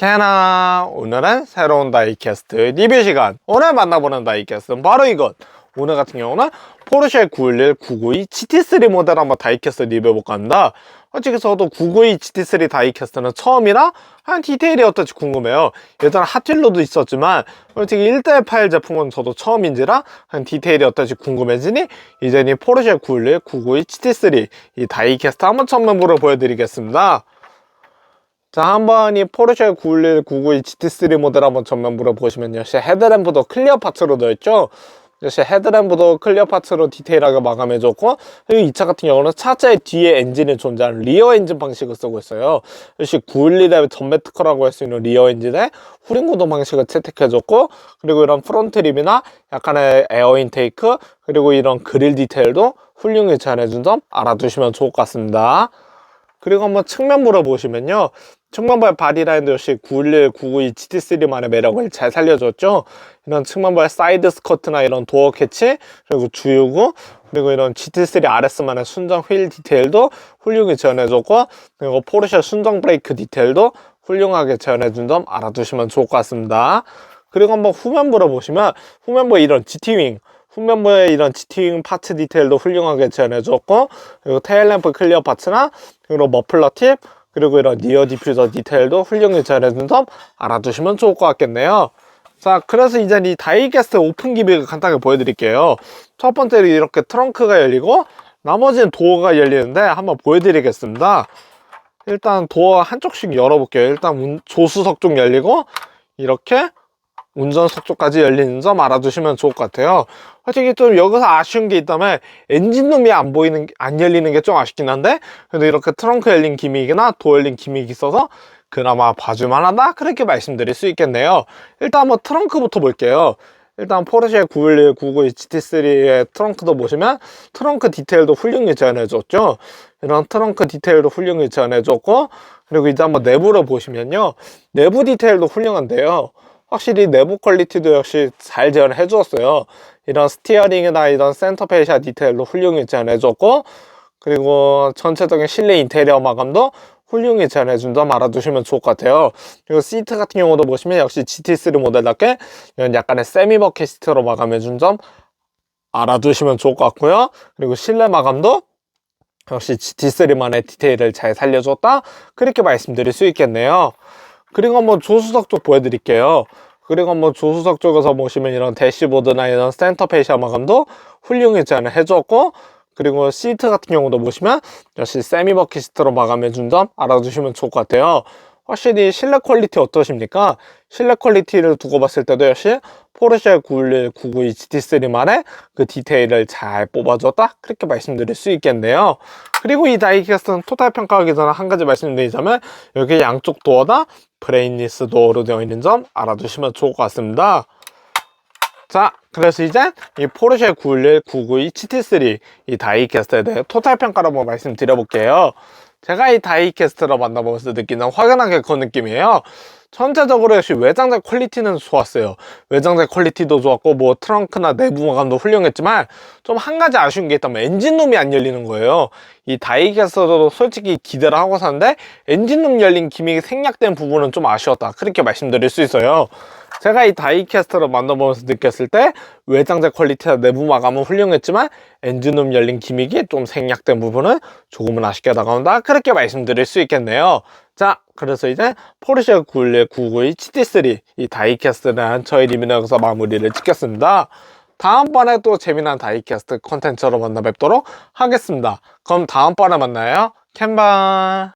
세나. 오늘은 새로운 다이캐스트 리뷰 시간. 오늘 만나보는 다이캐스트는 바로 이것. 오늘 같은 경우는 포르쉐 911 992 GT3 모델 한번 다이캐스트 리뷰해볼까 합니다. 솔직히 저도 992 GT3 다이캐스트는 처음이라 한 디테일이 어떨지 궁금해요. 예전에 핫휠로도 있었지만 솔직히 1대 파일 제품은 저도 처음인지라 한 디테일이 어떨지 궁금해지니 이제 이 포르쉐 911 992 GT3 이 다이캐스트 한번 전면부로 보여드리겠습니다 자, 한번 이 포르쉐 911 992 GT3 모델 한번 전면부로 보시면 역시 헤드램프도 클리어 파츠로 되어 있죠. 역시 헤드램프도 클리어 파츠로 디테일하게 마감해줬고 그리고 이 차 같은 경우는 차자의 뒤에 엔진이 존재하는 리어 엔진 방식을 쓰고 있어요. 역시 911의 전매 특허라고 할 수 있는 리어 엔진에 후링 구동 방식을 채택해줬고 그리고 이런 프론트 립이나 약간의 에어 인테이크 그리고 이런 그릴 디테일도 훌륭히 잘해준 점 알아두시면 좋을 것 같습니다. 그리고 한번 측면부를 보시면요. 측면발 바디라인도 역시 911, 992 GT3만의 매력을 잘 살려줬죠. 이런 측면발 사이드 스커트나 이런 도어 캐치, 그리고 주유구, 그리고 이런 GT3 RS만의 순정 휠 디테일도 훌륭히 지원해줬고, 그리고 포르쉐 순정 브레이크 디테일도 훌륭하게 지원해준 점 알아두시면 좋을 것 같습니다. 그리고 한번 후면부를 보시면, 후면부에 이런 GT윙, 후면부에 이런 GT윙 파츠 디테일도 훌륭하게 지원해줬고, 그리고 테일램프 클리어 파츠나, 그리고 머플러 팁, 그리고 이런 니어 디퓨저 디테일도 훌륭히 잘해준 점 알아두시면 좋을 것 같겠네요. 자, 그래서 이제 이 다이캐스트 오픈 기믹을 간단하게 보여드릴게요. 첫 번째로 이렇게 트렁크가 열리고, 나머지는 도어가 열리는데 한번 보여드리겠습니다. 일단 도어 한쪽씩 열어볼게요. 일단 운- 조수석 쪽 열리고, 이렇게 운전석 쪽까지 열리는 점 알아두시면 좋을 것 같아요. 솔직히 좀 여기서 아쉬운 게 있다면 엔진룸이 안 보이는 게- 안 열리는 게 좀 아쉽긴 한데 그래도 이렇게 트렁크 열린 기믹이나 도어 열린 기믹이 있어서 그나마 봐줄만하다 그렇게 말씀드릴 수 있겠네요. 일단 한번 트렁크부터 볼게요. 일단 포르쉐 911, 992 GT3의 트렁크도 보시면 트렁크 디테일도 훌륭히 지원해줬죠. 이런 트렁크 디테일도 훌륭히 지원해줬고 그리고 이제 한번 내부를 보시면요. 내부 디테일도 훌륭한데요. 확실히 내부 퀄리티도 역시 잘 재현해 주었어요. 이런 스티어링이나 이런 센터 페이샤 디테일도 훌륭히 재현해 줬고 그리고 전체적인 실내 인테리어 마감도 훌륭히 재현해 준점 알아두시면 좋을 것 같아요. 그리고 시트 같은 경우도 보시면 역시 GT3 모델답게 이런 약간의 세미 버킷 시트로 마감해 준 점 알아두시면 좋을 것 같고요. 그리고 실내 마감도 역시 GT3만의 디테일을 잘 살려줬다 그렇게 말씀드릴 수 있겠네요. 그리고 한번 조수석 쪽 보여드릴게요. 그리고 한번 조수석 쪽에서 보시면 이런 대시보드나 이런 센터 페이샤 마감도 훌륭히 잘 해줬고 그리고 시트 같은 경우도 보시면 역시 세미 버킷 시트로 마감해 준 점 알아두시면 좋을 것 같아요. 확실히 실내 퀄리티 어떠십니까? 실내 퀄리티를 두고 봤을 때도 역시 포르쉐 911, 992 GT3만의 그 디테일을 잘 뽑아줬다? 그렇게 말씀드릴 수 있겠네요. 그리고 이 다이캐스트는 토탈 평가하기 전에 한 가지 말씀드리자면 여기 양쪽 도어다 브레인리스 도어로 되어 있는 점 알아두시면 좋을 것 같습니다. 자, 그래서 이제 이 포르쉐 911, 992 GT3 이 다이캐스트에 대해 토탈 평가를 한번 말씀드려볼게요. 제가 이 다이캐스트를 만나보면서 느끼는 확연하게 그 느낌이에요. 전체적으로 역시 외장재 퀄리티는 좋았어요. 외장재 퀄리티도 좋았고 뭐 트렁크나 내부 마감도 훌륭했지만 좀 한 가지 아쉬운 게 있다면 엔진룸이 안 열리는 거예요. 이 다이캐스트도 솔직히 기대를 하고 샀는데 엔진룸 열린 기믹이 생략된 부분은 좀 아쉬웠다. 그렇게 말씀드릴 수 있어요. 제가 이 다이캐스트를 만나보면서 느꼈을 때 외장재 퀄리티나 내부 마감은 훌륭했지만 엔진룸 열린 기믹이 좀 생략된 부분은 조금은 아쉽게 다가온다 그렇게 말씀드릴 수 있겠네요 자 그래서 이제 포르쉐 911 992 GT3 이 다이캐스트는 저희 리뷰는 여기서 마무리를 찍겠습니다. 다음번에 또 재미난 다이캐스트 콘텐츠로 만나 뵙도록 하겠습니다. 그럼 다음번에 만나요. 캔바